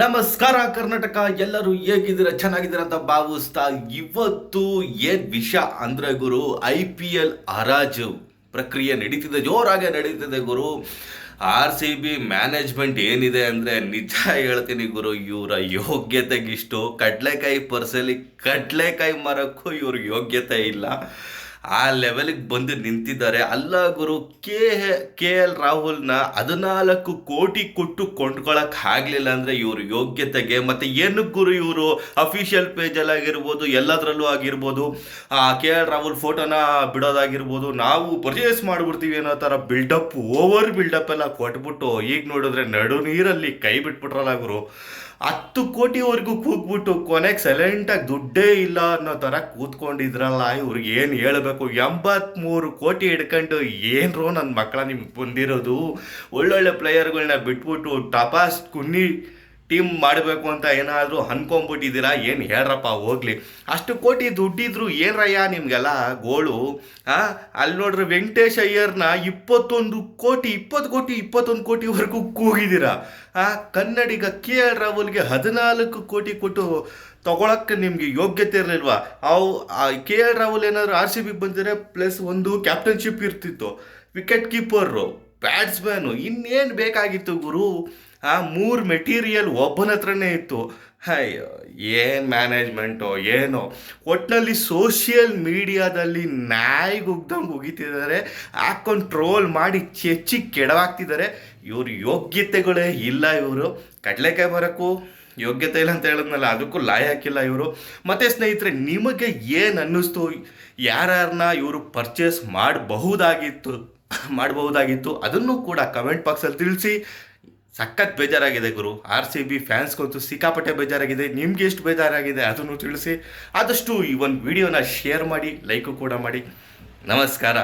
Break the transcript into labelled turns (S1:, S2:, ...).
S1: ನಮಸ್ಕಾರ, ಕರ್ನಾಟಕ. ಎಲ್ಲರೂ ಹೇಗಿದ್ದೀರ? ಚೆನ್ನಾಗಿದ್ದೀರ ಅಂತ ಭಾವಿಸ್ತಾ ಇವತ್ತು ಏನ್ ವಿಷಯ ಅಂದ್ರೆ ಗುರು, ಐ ಪಿ ಎಲ್ ಹರಾಜು ಪ್ರಕ್ರಿಯೆ ನಡೀತಿದೆ, ಜೋರಾಗೆ ನಡೀತಿದೆ ಗುರು. ಆರ್ ಸಿ ಬಿ ಮ್ಯಾನೇಜ್ಮೆಂಟ್ ಏನಿದೆ ಅಂದರೆ ನಿಜ ಹೇಳ್ತೀನಿ ಗುರು, ಇವರ ಯೋಗ್ಯತೆಗಿಷ್ಟು ಕಡಲೆಕಾಯಿ ಪರ್ಸಲ್ಲಿ ಕಡಲೆಕಾಯಿ ಮರಕ್ಕೂ ಇವ್ರ ಯೋಗ್ಯತೆ ಇಲ್ಲ. ಆ ಲೆವೆಲ್ಗೆ ಬಂದು ನಿಂತಿದ್ದಾರೆ. ಅಲ್ಲ ಗುರು, ಕೆ ಕೆ ಎಲ್ ರಾಹುಲ್ನ ಹದಿನಾಲ್ಕು ಕೋಟಿ ಕೊಟ್ಟು ಕೊಂಡ್ಕೊಳಕ್ ಆಗ್ಲಿಲ್ಲ ಅಂದ್ರೆ ಇವ್ರ ಯೋಗ್ಯತೆಗೆ ಮತ್ತೆ ಏನು ಗುರು ಇವರು? ಅಫಿಷಿಯಲ್ ಪೇಜಲ್ಲಿ ಆಗಿರ್ಬೋದು, ಎಲ್ಲದರಲ್ಲೂ ಆಗಿರ್ಬೋದು. ಆ ಕೆ ಎಲ್ ರಾಹುಲ್ ಫೋಟೋನ ಬಿಡೋದಾಗಿರ್ಬೋದು. ನಾವು ಪರ್ಚೇಸ್ ಮಾಡ್ಬಿಡ್ತೀವಿ ಅನ್ನೋ ಥರ ಬಿಲ್ಡಪ್ ಓವರ್ ಬಿಲ್ಡಪ್ ಎಲ್ಲ ಕೊಟ್ಬಿಟ್ಟು, ಈಗ ನೋಡಿದ್ರೆ ನಡು ನೀರಲ್ಲಿ ಕೈ ಬಿಟ್ಬಿಟ್ರಲ್ಲ ಗುರು. ಹತ್ತು ಕೋಟಿವರೆಗೂ ಕೂಗ್ಬಿಟ್ಟು ಕೊನೆಗೆ ಸೈಲೆಂಟಾಗಿ ದುಡ್ಡೇ ಇಲ್ಲ ಅನ್ನೋ ಥರ ಕೂತ್ಕೊಂಡಿದ್ರಲ್ಲ, ಇವ್ರಿಗೆ ಏನು ಹೇಳಬೇಕು? ಎಂಬತ್ಮೂರು ಕೋಟಿ ಹಿಡ್ಕೊಂಡು ಏನರೋ ನನ್ನ ಮಕ್ಕಳ ನಿಮ್ಗೆ ಬಂದಿರೋದು. ಒಳ್ಳೊಳ್ಳೆ ಪ್ಲೇಯರ್ಗಳನ್ನ ಬಿಟ್ಬಿಟ್ಟು ಟಪಾಸ್ ಕುನ್ನಿ ಟೀಮ್ ಮಾಡಬೇಕು ಅಂತ ಏನಾದರೂ ಅನ್ಕೊಂಬಿಟ್ಟಿದ್ದೀರಾ ಏನು ಹೇಳ್ರಪ್ಪ, ಹೋಗ್ಲಿ. ಅಷ್ಟು ಕೋಟಿ ದುಡ್ಡಿದ್ರು ಏನ್ರಯ್ಯ ನಿಮಗೆಲ್ಲ ಗೋಳು? ಅಲ್ಲಿ ನೋಡ್ರಿ ವೆಂಕಟೇಶ್ ಅಯ್ಯರ್ನ ಇಪ್ಪತ್ತೊಂದು ಕೋಟಿ, ಇಪ್ಪತ್ತು ಕೋಟಿ, ಇಪ್ಪತ್ತೊಂದು ಕೋಟಿವರೆಗೂ ಕೂಗಿದ್ದೀರಾ? ಕನ್ನಡಿಗ ಕೆ ಎಲ್ ರಾಹುಲ್ಗೆ ಹದಿನಾಲ್ಕು ಕೋಟಿ ಕೊಟ್ಟು ತಗೊಳಕ್ಕೆ ನಿಮಗೆ ಯೋಗ್ಯತೆ ಇರಲಿಲ್ವಾ? ಅವು ಕೆ ಎಲ್ ರಾಹುಲ್ ಏನಾದರೂ ಆರ್ ಸಿ ಬಿ ಬಂದಿದ್ರೆ ಪ್ಲಸ್ ಒಂದು ಕ್ಯಾಪ್ಟನ್ಶಿಪ್ ಇರ್ತಿತ್ತು. ವಿಕೆಟ್ ಕೀಪರು ಬ್ಯಾಟ್ಸ್ಮ್ಯಾನು, ಇನ್ನೇನು ಬೇಕಾಗಿತ್ತು ಗುರು? ಆ, ಮೂರು ಮೆಟೀರಿಯಲ್ ಒಬ್ಬನ ಹತ್ರನೇ ಇತ್ತು. ಅಯ್ಯೋ, ಏನು ಮ್ಯಾನೇಜ್ಮೆಂಟೋ, ಏನೋ. ಒಟ್ಟಿನಲ್ಲಿ ಸೋಷಿಯಲ್ ಮೀಡಿಯಾದಲ್ಲಿ ನಾಯಿಗುಗ್ದಂಗೆ ಉಗಿತಿದ್ದಾರೆ. ಹಾಕೊಂಡು ಟ್ರೋಲ್ ಮಾಡಿ ಚೆಚ್ಚಿ ಕೆಡವಾಗ್ತಿದ್ದಾರೆ. ಇವ್ರ ಯೋಗ್ಯತೆಗಳೇ ಇಲ್ಲ ಇವರು. ಕಡಲೆಕಾಯಿ ಬರೋಕ್ಕೂ ಯೋಗ್ಯತೆ ಇಲ್ಲ ಅಂತ ಹೇಳಿದ್ನಲ್ಲ, ಅದಕ್ಕೂ ಲಾಯಕ್ಕಿಲ್ಲ ಇವರು. ಮತ್ತು ಸ್ನೇಹಿತರೆ, ನಿಮಗೆ ಏನು ಅನ್ನಿಸ್ತು? ಯಾರ್ಯಾರನ್ನ ಇವರು ಪರ್ಚೇಸ್ ಮಾಡಬಹುದಾಗಿತ್ತು? ಮಾಡಬಹುದಾಗಿತ್ತು. ಅದನ್ನು ಕೂಡ ಕಮೆಂಟ್ ಬಾಕ್ಸಲ್ಲಿ ತಿಳಿಸಿ. ಸಖತ್ ಬೇಜಾರಾಗಿದೆ ಗುರು. ಆರ್ ಸಿ ಬಿ ಫ್ಯಾನ್ಸ್ಗಂತೂ ಸಿಕ್ಕಾಪಟ್ಟೆ ಬೇಜಾರಾಗಿದೆ. ನಿಮ್ಗೆ ಎಷ್ಟು ಬೇಜಾರಾಗಿದೆ ಅದನ್ನು ತಿಳಿಸಿ. ಆದಷ್ಟು ಈ ಒಂದು ವಿಡಿಯೋನ ಶೇರ್ ಮಾಡಿ ಲೈಕು ಕೂಡ ಮಾಡಿ. ನಮಸ್ಕಾರ.